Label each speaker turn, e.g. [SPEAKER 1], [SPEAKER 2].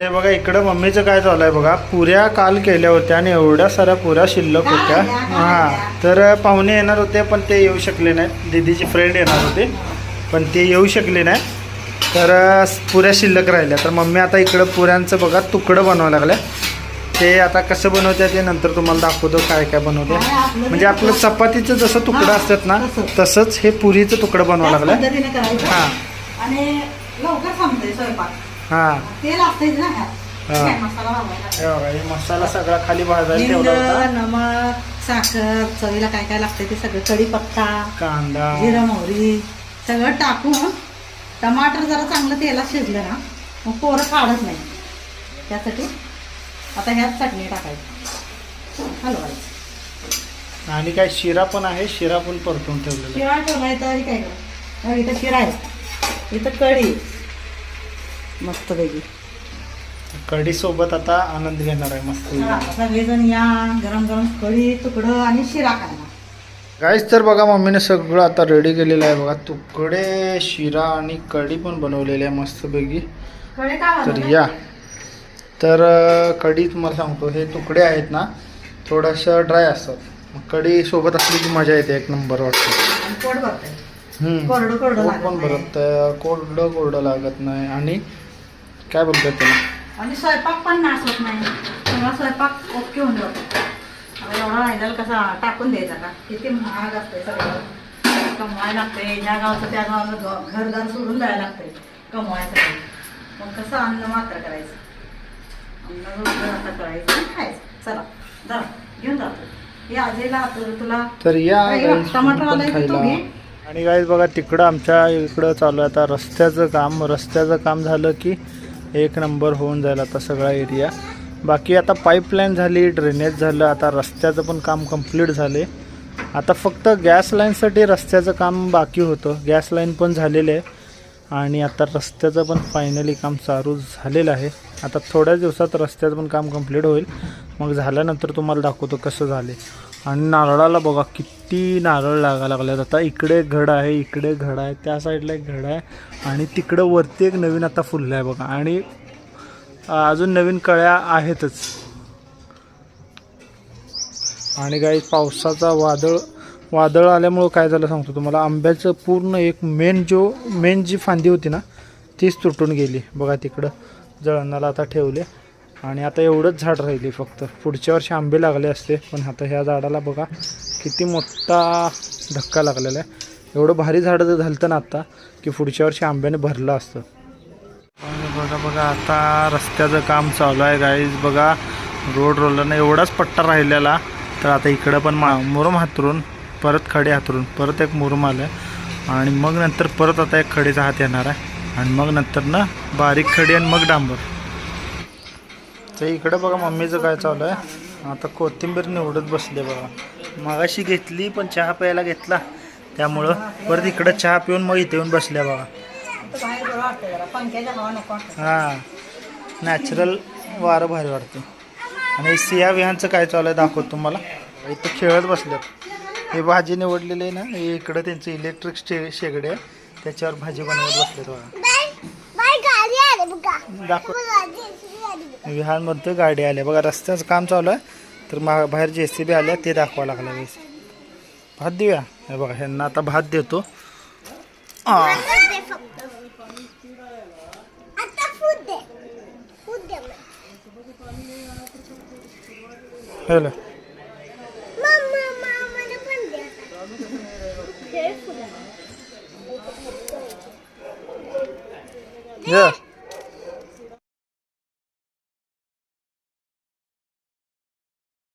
[SPEAKER 1] हे बघा इकडं मम्मीचं काय चालू आहे बघा. पुऱ्या काल केल्या होत्या आणि एवढ्या साऱ्या पुऱ्या शिल्लक होत्या. हां तर पाहुणे येणार होते पण ते येऊ शकले नाहीत. दीदीचे फ्रेंड येणार होते पण ते येऊ शकले नाही तर पुऱ्या शिल्लक राहिल्या. तर मम्मी आता इकडं पुऱ्यांचं बघा तुकडं बनवावं लागल्या. ते आता कसं बनवते ते नंतर तुम्हाला दाखवतो काय काय बनवते म्हणजे आपलं चपातीचं जसं तुकडं असतात ना तसंच हे पुरीचं तुकडं बनवावं लागलं हां. हां.
[SPEAKER 2] तेल असतेच ना ह्यात.
[SPEAKER 1] हा.
[SPEAKER 2] काय मसाला
[SPEAKER 1] हे बघा हे मसाला सगळा खाली भाजायला
[SPEAKER 2] हिंग
[SPEAKER 1] ठेवला होता.
[SPEAKER 2] नमक साखर चवीला काय काय लागते ते सगळं कढीपत्ता
[SPEAKER 1] कांदा.
[SPEAKER 2] जिरा मोहरी सगळं टाकून टमाटर जरा चांगलं तेलात शिजलं ना मग पोरं काढत नाही. त्यासाठी आता ह्यात चटणी टाकायची. हलवायची.
[SPEAKER 1] आणि काय शिरा पण आहे? शिरा पण परतून ठेवलेला
[SPEAKER 2] शिरा ठेवायचा आणि काय करायचं? मग इथं शिरा आहे. इथं कढी. मस्त पैकी.
[SPEAKER 1] कढी सोबत आता आनंद घेणार आहे मस्त
[SPEAKER 2] सगळेजण या गरम गरम कढी तुकडं आणि शिरा खायला
[SPEAKER 1] काहीच तर बघा मम्मीने सगळं आता रेडी केलेलं आहे. बघा तुकडे शिरा आणि कढी पण बनवलेली आहे मस्तपैकी तर? या. तर कढी तुम्हाला सांगतो हे तुकडे आहेत ना थोडंसं ड्राय असतात. मग कढी सोबत असली की मजा येते एक नंबर वाटतं.
[SPEAKER 2] कोरडं कोरडं
[SPEAKER 1] पण. भरत कोरडं कोरडं लागत नाही. आणि काय बोलतात त्याला?
[SPEAKER 2] आणि स्वयंपाक पण नाश होत नाही. सगळा स्वयंपाक ओके होऊन जातो. आता एवढा राहिलेला कसा टाकून द्यायचा का किती महाग असते सगळं. कमवायला लागते ह्या गावचं त्या गावाला घरदार सोडून जायला लागते कमवायसाठी. मग कसं अन्न मात्र करायचं? अन्न आता करायचं आणि खायचं. चला जा घेऊन जातो हे आजीला तुला
[SPEAKER 1] तर या
[SPEAKER 2] टमाटर आलाय.
[SPEAKER 1] आणि गाईज बघा तिकडं आमच्या इकडं चालू आहे. आता रस्त्याचं काम रस्त्याचं काम झालं की एक नंबर होऊन जाईल आता सगळा एरिया. बाकी आता पाईपलाईन झाली ड्रेनेज झालं आता रस्त्याचं पण काम कंप्लीट झाले. आता फक्त गॅस लाईनसाठी रस्त्याचं काम बाकी होतं. गॅस लाईन पण झालेलं आहे. आणि आता रस्त्याचं पण फायनली काम चालू झालेलं आहे. आता थोड्याच दिवसात रस्त्याचं पण काम कंप्लीट होईल. मग झाल्यानंतर तुम्हाला दाखवतो कसं झाले. आणि नारळाला बघा किती नारळ लागायला लागल्यात आता इकडे घड आहे इकडे घड आहे त्या साईडला एक घड आहे. आणि तिकडं वरती एक नवीन आता फुललं आहे बघा. आणि अजून नवीन कळ्या आहेतच. आणि काही पावसाचा वादळ वादळ आल्यामुळं काय झालं सांगतो तुम्हाला. आंब्याचं पूर्ण एक मेन जो मेन जी फांदी होती ना तीच तुटून गेली. बघा तिकडं जळणाला आता ठेवले. आणि आता एवढंच झाड राहिली फक्त. पुढच्या वर्षी आंबे लागले असते पण आता ह्या झाडाला बघा किती मोठा धक्का लागलेला आहे. एवढं भारी झाड जर झालं ना आता की पुढच्या वर्षी आंब्याने भरलं असतं. आणि बघा बघा आता रस्त्याचं काम चालू आहे गाईज बघा रोड रोलरनं एवढाच पट्टा राहिलेला. तर आता इकडं पण मा मुरुम हातरून परत खडे हातरून परत एक मुरुम आलं आणि मग नंतर परत आता एक खडीचा हात येणार आहे. आणि मग नंतर ना बारीक खडी आणि मग डांबर. तर इकडं बघा मम्मीचं काय चालू आहे. आता कोथिंबीर निवडत बसले बघा. मागाशी घेतली पण चहा प्यायला घेतला. त्यामुळं परत इकडं चहा पिऊन मग इथे येऊन बसल्या बघा. हां. नॅचरल वारं भारी वाटते. आणि सिया विहानचं काय चालू आहे दाखवतो तुम्हाला. इथं खेळत बसल्यात. हे भाजी निवडलेली आहे ना हे इकडं त्यांचं इलेक्ट्रिक स्टे शेगडे आहे. त्याच्यावर भाजी बनवत बसलेत बघा. दाखव. विहारमध्ये गाडी आल्या. बघा रस्त्याचं काम चालू आहे. तर मा बाहेर जे सी बी आल्या ते दाखवा लागला वेळेस भात देऊया. हे बघा ह्यांना आता भात देतो. हॅलो. या.